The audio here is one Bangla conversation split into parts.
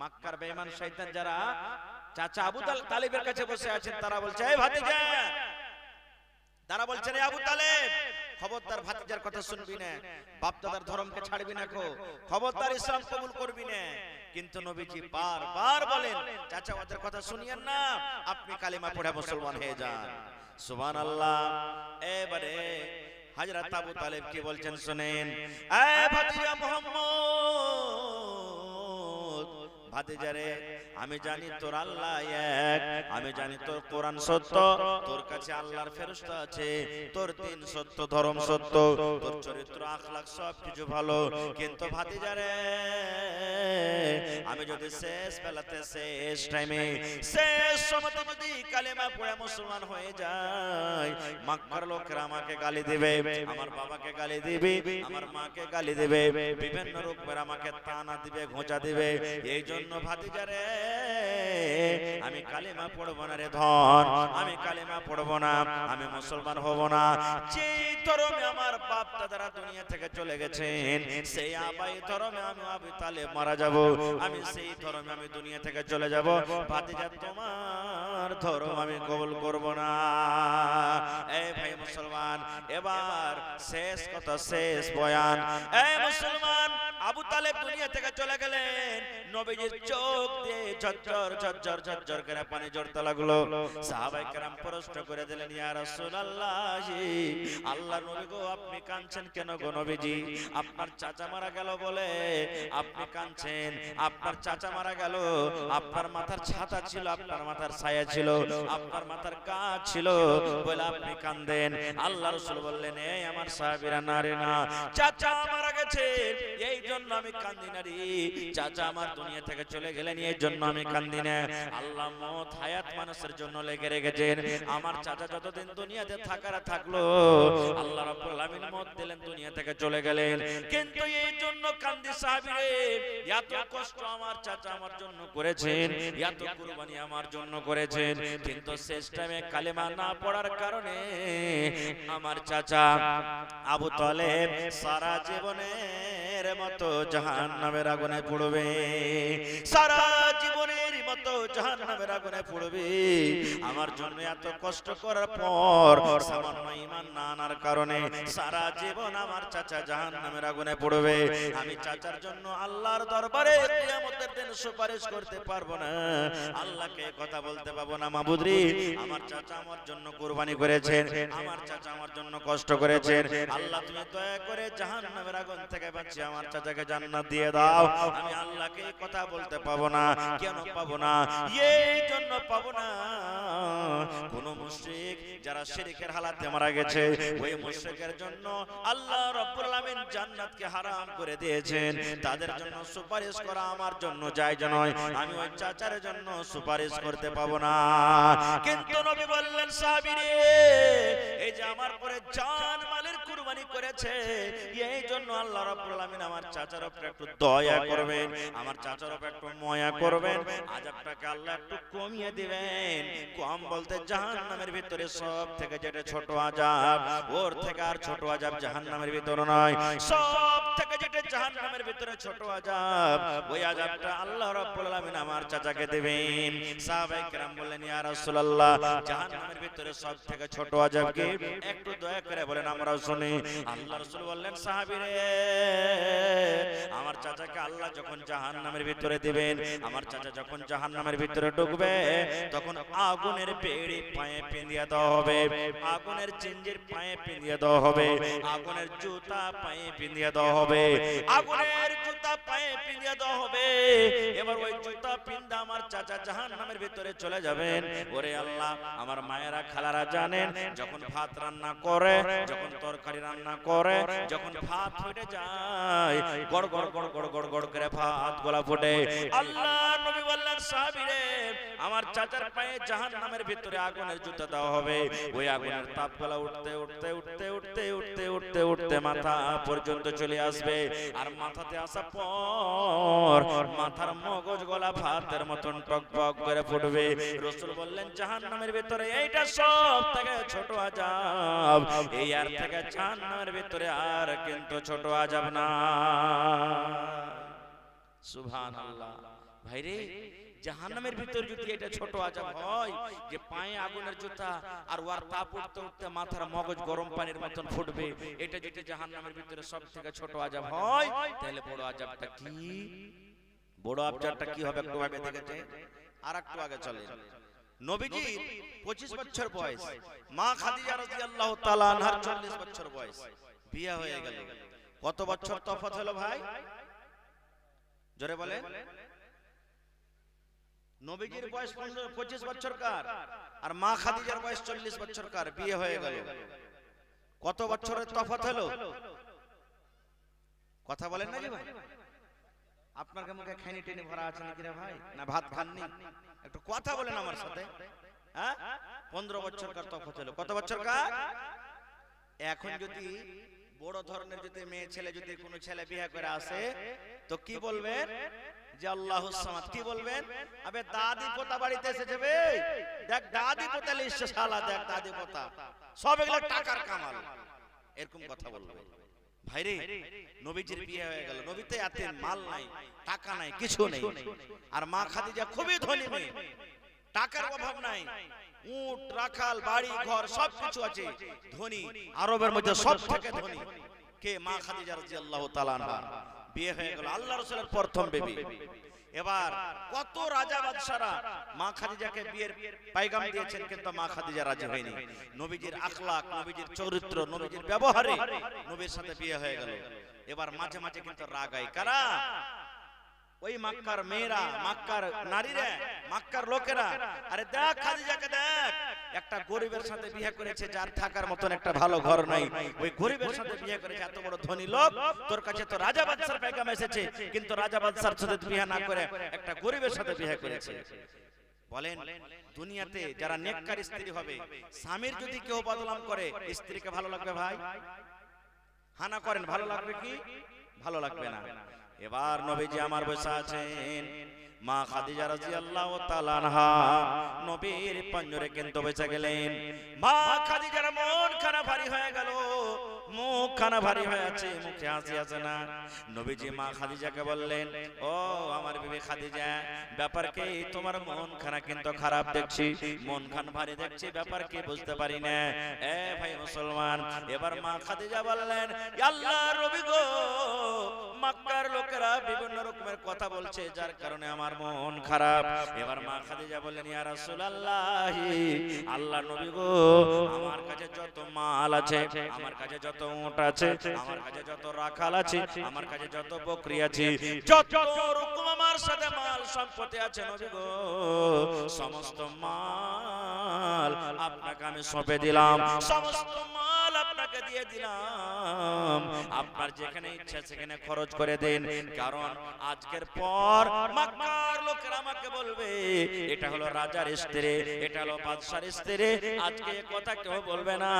মাক্কার বেঈমান শয়তান যারা চাচা আবু তাল- তালিবের কাছে বসে আছেন তারা বলছে এই ভাতিজা! তারা বলছেন আবু তালেব! খবরদার ভাতিজার কথা শুনবি না। বাপ দাদার ধর্মকে ছাড়বি না খো খবরদার ইসলাম কবুল করবি না। কিন্তু নবীজি বার বার বলেন চাচা ওদের কথা শুনিয়েন না। আপনি কালিমা পড়ে মুসলমান হয়ে যান। সুবহান আল্লাহ এবারে হযরত আবু তালেব কি বলছেন শুনেন। এ ভাতিজা মোহাম্মদ! ভাতিজারে আমি জানি তোর আল্লাহ এক আমি জানি তোর কোরআন সত্য তোর কাছে আল্লাহর ফেরস্তা আছে তোর দিন সত্য ধর্ম সত্য তোর চরিত্র আখলাখ সব কিছু ভালো কিন্তু ভাতিজারে আমি যদি শেষ বেলাতে শেষ টাইমে শেষ সময়তে যদি কালেমা পড়ে মুসলমান হয়ে যায় মক্কার লোকেরা আমাকে গালি দেবে আমার বাবাকে গালি দিবে আমার মাকে গালি দেবে বিভিন্ন রূপের আমাকে তানা দিবে ঘোঁচা দিবে। এই জন্য ভাতিজারে আমি কালেমা পড়ব না রে ধন আমি কালেমা পড়ব না আমি মুসলমান হব না। যেই ধর্মে আমার বাপ দাদারা দুনিয়া থেকে চলে গেছেন সেই আবাই ধর্মে আমি আবি তালে মারা যাব আমি সেই ধর্মে আমি দুনিয়া থেকে চলে যাব। ভাতিজা তোমার ধর্ম আমি কবুল করব না। এই ভাই মুসলমান এবার শেষ কথা শেষ বয়ান। এই মুসলমান আবু তালেব দুনিয়া থেকে চলে গেলেন। নবীজির চোখ দিয়ে ঝরঝর ঝরঝর ঝরঝর করে পানি ঝরতে লাগল। সাহাবাই করে দিলেন, ইয়া আল্লাহ নবী গো, আপনি কাঁদছেন কেন গো নবীজি? আপনার চাচা মারা গেল বলে আপনি কাঁদছেন। আপনার চাচা মারা গেল, আপনার মাথার ছাতা ছিল, আপনার মাথার ছায়া ছিল, আপনার মাথার গাছ ছিল বলে আপনি কান্দেন আল্লাহ রাসূল বললেন এই আমার সাহাবীরা না রে না, চাচা মারা গেছে এই জন্য আমি কান্দি না রে চাচা আমার দুনিয়া থেকে চলে গেলেন, এই জন্য আমি কান্দি না। আল্লাহ মত হায়াত মানুষের জন্য লেগে রেখেছেন। আমার চাচা যতদিন দুনিয়াতে থাকার থাকল, আল্লাহ রাব্বুল আলামিন মত দিলেন দুনিয়া থেকে চলে গেলেন। কিন্তু এই জন্য কান্দি সাহাবীরে, এত কষ্ট আমার চাচা আমার জন্য করেছেন, এত কুরবানি আমার জন্য করেছেন। কিন্তু শেষ টাইমে কালেমা না পড়ার কারণে আমার চাচা আবু তালেব সারা জীবনের মতো জাহান নামের আগুনে পড়বে। সারা মতো জাহান্নামের আগুনে পড়বে। আমার জন্য এত কষ্ট করার পর সামান্য ঈমান না আনার কারণে সারা জীবন আমার চাচা জাহান্নামের আগুনে পড়বে। আমি চাচার জন্য আল্লাহর দরবারে কিয়ামতের দিন সুপারিশ করতে পারব না। আল্লাহকে কথা বলতে পারব না মাবুদরি। আমার চাচা আমার জন্য কুরবানি করেছেন। আমার চাচা আমার জন্য কষ্ট করেছেন। আল্লাহ তুমি দয়া করে জাহান্নামের আগুন থেকে বাঁচিয়ে আমার চাচাকে জান্নাত দিয়ে দাও। আমি আল্লাহকে কথা বলতে পাবো না কেন পাবো না? এই জন্য পাবো না। কোন মুশরিক যারা শিরকের হালাতে মারা গেছে, ওই মুশরিকের জন্য আল্লাহ রাব্বুল জান্নাতকে হারাম করে দিয়েছেন। তাদের জন্য সুপারিশ করা আমার জন্য জায়েজ নয়। আমি ওই চাচার জন্য সুপারিশ করতে পাবো না। কিন্তু নবী বললেন, সাহাবীরে, এই যে আমার পরে জান কুরবানি করেছে। এই জন্য আল্লাহ রাব্বুল আলামিন আমার চাচার উপরে একটু দয়া করবেন, আমার চাচার উপরে একটু ময়া করবেন আযাবটাকে আল্লাহ একটু কমিয়ে দিবেন। কম বলতে জাহান্নামের ভিতরে সব থেকে যেটা ছোট আযাব ওর থেকে আর ছোট আযাব জাহান্নামের ভিতরে নয়। সব থেকে যেটা জাহান্নামের ভিতরে ছোট আযাব ওই আযাবটা আল্লাহ রাব্বুল আলামিন আমার চাচাকে দেবেন। সাহাবায়ে কেরাম বললেন, ইয়া রাসূলুল্লাহ, জাহান্নামের ভিতরে সব থেকে ছোট আযাব কি? একটু দয়া করে বলেন, আমরাও শুনি। আল্লাহ আমার চাচাকে আল্লাহ যখন জাহান্নামের ভিতরে দিবেন, আমার চাচা যখন জাহান্নামের ভিতরে ঢুকবে, তখন আগুনের পেড়ি পায়ে পিঁধিয়ে দেওয়া হবে, আগুনের চিঞ্জির পায়ে পিঁধিয়ে দেওয়া হবে, আগুনের জুতা পায়ে পিঁধিয়ে দেওয়া হবে, আগুনের জুতা পায়ে পিঁধিয়ে দেওয়া হবে। এবার ওই জুতা পিন্দা আমার চাচা জাহান্নামের ভিতরে চলে যাবেন। ওরে আল্লাহ, আমার মায়েরা খালারা জানেন, যখন ভাত রান্না করে, যখন তরকারি রান্না করে, যখন ভাত ফুটে যায়, গড় গড় গড় গড় গড় গড় করে ভাত গলা ফুটে। আল্লাহ নবী বললেন, সাহাবীরে, আমার চাচার পায়ে ভিতরে আগুনের দেওয়া হবে। ওই আগুনের তাপ গলা উঠতে উঠতে উঠতে উঠতে উঠতে উঠতে উঠতে মাথা পর্যন্ত চলে আসবে। আর মাথাতে আসা পর মাথার মগজ গলা ভাতের মতন টক টক করে ফুটবে। রসুল বললেন, জাহান্নামের ভিতরে এইটা সব থেকে ছোট আজাব। এই আর থেকে জাহান্নামের ভিতরে আর কিন্তু ছোট আজাব না। সুবহানাল্লাহ। ভাইরে জাহান্নামের ভিতর যদি এটা ছোট আজাব হয়, যে পায়ে আগুনের জুতা আর ওয়ার তাপ উঠতে উঠতে মাথার মগজ গরম পানির মতন ফুটবে, এটা যদি জাহান্নামের ভিতরে সব থেকে ছোট আজাব হয়, তাহলে বড় আজাবটা কি? বড় আজাবটা কি হবে একটু ভাবে দেখেছে আর একটু আগে চলে নবীজি 25 বছর বয়স। মা খাদিজা রাদিয়াল্লাহু তাআলা আনহার 40 বছর বয়স। বিয়ে হয়ে গেল। কত বছর তফাৎ হলো ভাই? জোরে বলেন। নবীজির বয়স 15 25 বছর কার? আর মা খাদিজার বয়স 40 বছর কার বিয়ে হয়ে গেল। কত বছরের তফাৎ হলো কথা বলেন না ভাই? আপনার মুখে খাইনি টেনে ভরা আছে নাকি রে ভাই? না ভাত খাননি? একটু কথা বলেন আমার সাথে। হ্যাঁ? পনেরো বছর কার তফাৎ হলো? কত বছর কার? এখন যদি বড় ধরনের যদি মেয়ে ছেলে যদি কোনো ছেলে বিয়ে করে আসে তো কি বলবেন? যে আল্লাহ কি বলবেন? আবে দাদি পোতা বাড়িতে এসেছে বে। দেখ দাদি পোতা লিখছে শালা দেখ দাদি পোতা। সব এগুলো টাকার কামাল। এরকম কথা বলবে। ভাইরে নবীজির বিয়ে হয়ে গেল। নবীতে এতে মাল নাই টাকা নাই কিছু নেই আর মা খাদিজা খুবই ধনী মেয়ে। টাকার অভাব নাই। উট রাখাল বাড়ি ঘর সব কিছু আছে। ধনী আরবের মধ্যে সব থেকে ধনী। কে মা খাদিজা রাদিয়াল্লাহু তাআলা বিয়ে হয়ে গেল। আল্লাহ রাসূলের প্রথম বেবি। এবার কত রাজা বাদশারা মা খাদিজাকে বিয়ের পাইগাম দিয়েছেন, কিন্তু মা খাদিজা রাজি হয়নি। নবীজির আখলাক নবীজির চরিত্র, নবীজির ব্যবহারে নবীর সাথে বিয়ে হয়ে গেল। এবার মাঝে মাঝে কিন্তু রাগ আয় কারা? ওই মাক্কার মেয়েরা, মাক্কার নারীরা, মাক্কার লোকেরা। আরে দেখ খাদিজাকে দেখ। একটা গরিবের সাথে বিয়ে করেছে যার থাকার মতন একটা ভালো ঘর নাই। ওই গরিবের সাথে বিয়ে করেছে এত বড় ধনী লোক তোর কাছে তো রাজা বাদশার পেগাম এসেছে কিন্তু রাজা বাদশার সাথে বিয়ে না করে একটা গরিবের সাথে বিয়ে করেছে। বলেন দুনিয়াতে যারা নেককার স্ত্রী হবে স্বামীর যদি কেউ বদনাম করে স্ত্রীকে ভালো লাগবে ভাই? হানা করেন ভালো লাগবে কি? ভালো লাগবে না। এবার নবীজি আমার বসে আছেন। মা খাদিজা রাদিয়াল্লাহু তাআলা আনহা নবীর পাঞ্জরে কিন্তু বেঁচে গেলেন। মা খাদিজার মন খানা ভারী হয়ে গেল। মুখ খানা ভারী হয়ে আছে, মুখে হাসি আছে না। নবীজি মা খাদিজাকে বললেন, ও আমার বিবি খাদিজা ব্যাপার কি তোমার মন খানা কিন্তু খারাপ দেখছি মন খান ভারী দেখছি ব্যাপার কি বুঝতে পারি না। এ ভাই মুসলমান, এবার মা খাদিজা বললেন, আল্লাহ রবি গো, মক্কার লোকেরা বিভিন্ন রকমের কথা বলছে, যার কারণে আমার মন খারাপ। এবার মা খাদিজা বললেন, ইয়া রাসূলুল্লাহ, আল্লাহ নবী গো, আমার কাছে যত মাল আছে, আমার কাছে যত উট আছে আমার কাছে যত রাখাল আছে আমার কাছে যত বকরি আছে। যত রকম আমার সাথে মাল সম্পত্তি আছে নবী গো। সমস্ত মাল আপনাকে আমি সঁপে দিলাম সমস্ত মাল আপনাকে দিয়ে দিলাম। আপনার যেখানে ইচ্ছা সেখানে খরচ করে দেন। কারণ আজকের পর মক্কার লোকেরা আমাকে বলবে, এটা হলো রাজার স্ত্রী, এটা হলো বাদশার স্ত্রী। আজকে এ কথা কেউ বলবে না।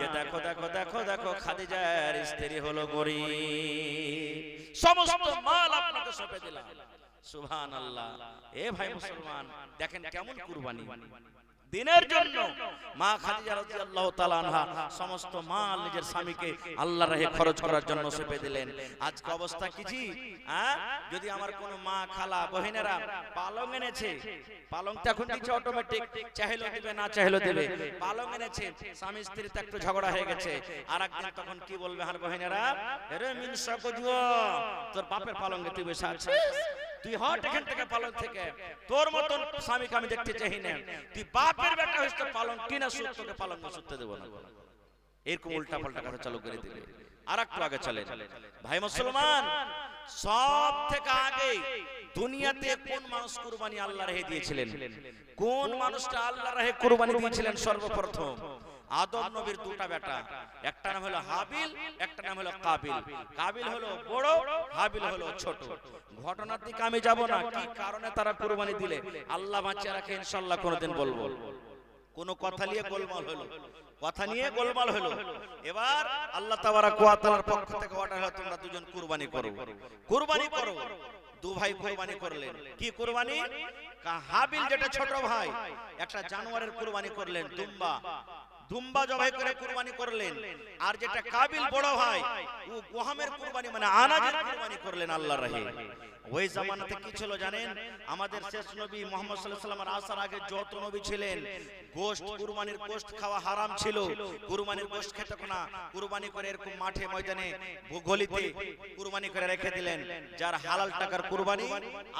যে দেখো দেখো দেখো দেখো, খাদিজার স্ত্রী হলো গরিব। সমস্ত মাল আপনাকে সঁপে দিলাম। সুবহান আল্লাহ এ ভাই মুসলমান, দেখেন কেমন কুরবানি। দিনের জন্য মা খাদিজা রাদিয়াল্লাহু তাআলা আনহা সমস্ত মাল নিজের স্বামীকে আল্লাহর রাহে খরচ করার জন্য সেপে দিলেন। আজকে অবস্থা কিছি হ্যাঁ? যদি আমার কোন মা খালা বহিনেরা পালং এনেছে পালংটা এখন দিচ্ছে অটোমেটিক চাইলো দিবে না চাইলো দিবে? পালং এনেছে স্বামী স্ত্রীতে একটু ঝগড়া হয়ে গেছে। আর একদিন তখন কি বলবে হার বহিনেরা? রে মিনসা কজুয়া তোর বাপের পালঙ্গে তুই বসে আছিস তুই হট এখান থেকে পালন থেকে। তোর মতন স্বামীকে আমি দেখতে চাই না। তুই বাপের বেটা তো পালন কিনা সুদ, তোকে পালন সুদতে দেবো না। এরকম উল্টা পাল্টা কথা চালু করে দিবে আর একটু আগে চলে ভাই মুসলমান, সব থেকে আগে দুনিয়াতে কোন মানুষ কুরবানি আল্লাহ রেহে দিয়েছিলেন? কোন মানুষটা আল্লাহ রেহে কুরবানি দিয়েছিলেন সর্বপ্রথম? আদম নবীর দুটা বেটা। একটা নাম হলো হাবিল, একটা নাম হলো কাবিল। কাবিল হলো বড়, হাবিল হলো ছোট। ঘটনার দিকে আমি যাব না। কি কারণে তারা কুরবানি দিলে? আল্লাহ বাঁচিয়ে রাখে, ইনশাআল্লাহ কোনোদিন বলব। কোন কথা নিয়ে গোলমাল হলো। কথা নিয়ে গোলমাল হলো। এবার আল্লাহ তাবারাক ওয়া তাআলার পক্ষ থেকে অর্ডার হলো, তোমরা দুজন কুরবানি করো। কুরবানি করো। দু ভাই কুরবানি করলেন। কি কুরবানি? হাবিল যেটা ছোট ভাই, একটা জানোয়ারের কুরবানি করলেন। দুম্বা। দুম্বা জবাই করে কুরবানি করলেন। আর যেটা কাবিল বড় ভাই ও গোহামের কুরবানি মানে আনাজের কুরবানি করলেন আল্লাহর রাহে। ওই জামানাতে কি ছিল জানেন? আমাদের শেষ নবী মোহাম্মদ সাল্লাল্লাহু আলাইহি ওয়াসাল্লামের আসার আগে যত নবী ছিলেন গোশত কুরবানির গোশত খাওয়া হারাম ছিল। কুরবানির গোশত খেতে না কুরবানি করে এরকম মাঠে ময়দানে গলিতে কুরবানি করে রেখে দিলেন। যার হালাল টাকার কুরবানি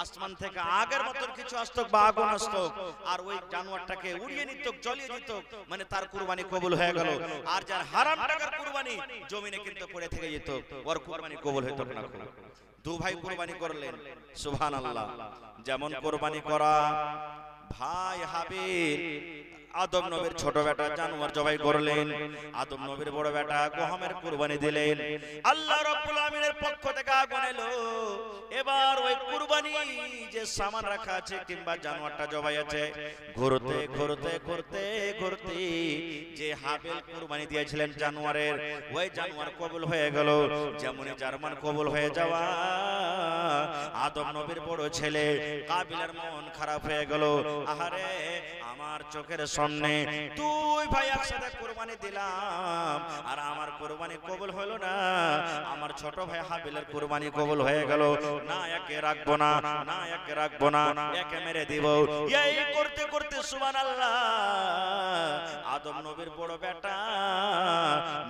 আসমান থেকে আগের মতন কিছু আসতো বা আগুন আসতো। আর ওই জানোয়ারটাকে উড়িয়ে নিত জ্বলিয়ে দিত। মানে তার কুরবানি কবুল হয়ে গেল। আর যার হারাম টাকার কুরবানি জমিনে কিন্তু পড়ে থেকে যেত, ওর কুরবানি কবুল হতো না দু ভাই কুরবানি করলেন, সুবহানাল্লাহ। যেমন কোরবানি করা, ভাই হাবিল আদম নবীর ছোট বেটা জানোয়ার জবাই করলেন। আদম নবীর বড় বেটা গোহামের কুরবানি দিলেন। আল্লাহ রাব্বুল আমিনের পক্ষ থেকে আগুন এলো। এবার ওই কুরবানি যে সামান রাখা আছে কিংবা জানোয়ারটা জবাই আছে ঘুরতে ঘুরতে ঘুরতে ঘুরতে যে হাবিল কুরবানি দিয়েছিলেন জানোয়ারের ওই জানোয়ার কবুল হয়ে গেল। যেমনই জার্মান কবুল হয়ে যাওয়া। আদম নবীর বড় ছেলে কাবিলের মন খারাপ হয়ে গেল। আহারে আমার চোখের সামনে তুই ভাই একসাথে কোরবানি দিলাম। আর আমার কোরবানি কবুল হলো না। ছোট ভাই হাবিলের কোরবানি কবুল হয়ে গেল। না একে রাখব না না একে রাখব না একে মেরে দিব। এই করতে করতে সুবহানাল্লাহ। আদম নবীর বড় বেটা।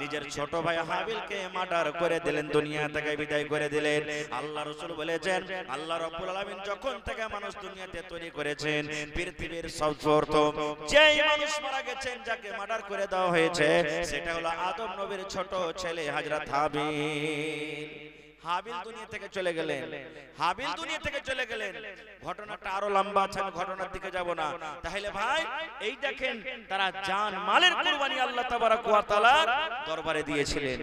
নিজের ছোট ভাই হাবিলকে মার্ডার করে দিলেন দুনিয়া থেকে বিদায় করে দিলেন। আল্লাহ রসুল বলেছেন আল্লাহ রব্বুল আলামিন যখন থেকে মানুষ দুনিয়াতে তৈরি করেছেন পৃথিবীর সর্বপ্রথম যেই মানুষ মারা গেছেন যাকে মার্ডার করে দেওয়া হয়েছে সেটা হলো আদম নবীর ছোট ছেলে হাজরাত হাবিল হাবিল দুনিয়া থেকে চলে গেলেন। হাবিল দুনিয়া থেকে চলে গেলেন। ঘটনাটা আরও লম্বা আছে ঘটনার দিকে যাব না। তাহলে ভাই, এই দেখেন, তারা জান মালের কুরবানি আল্লাহ তাবারাক ওয়া তাআলার দরবারে দিয়েছিলেন।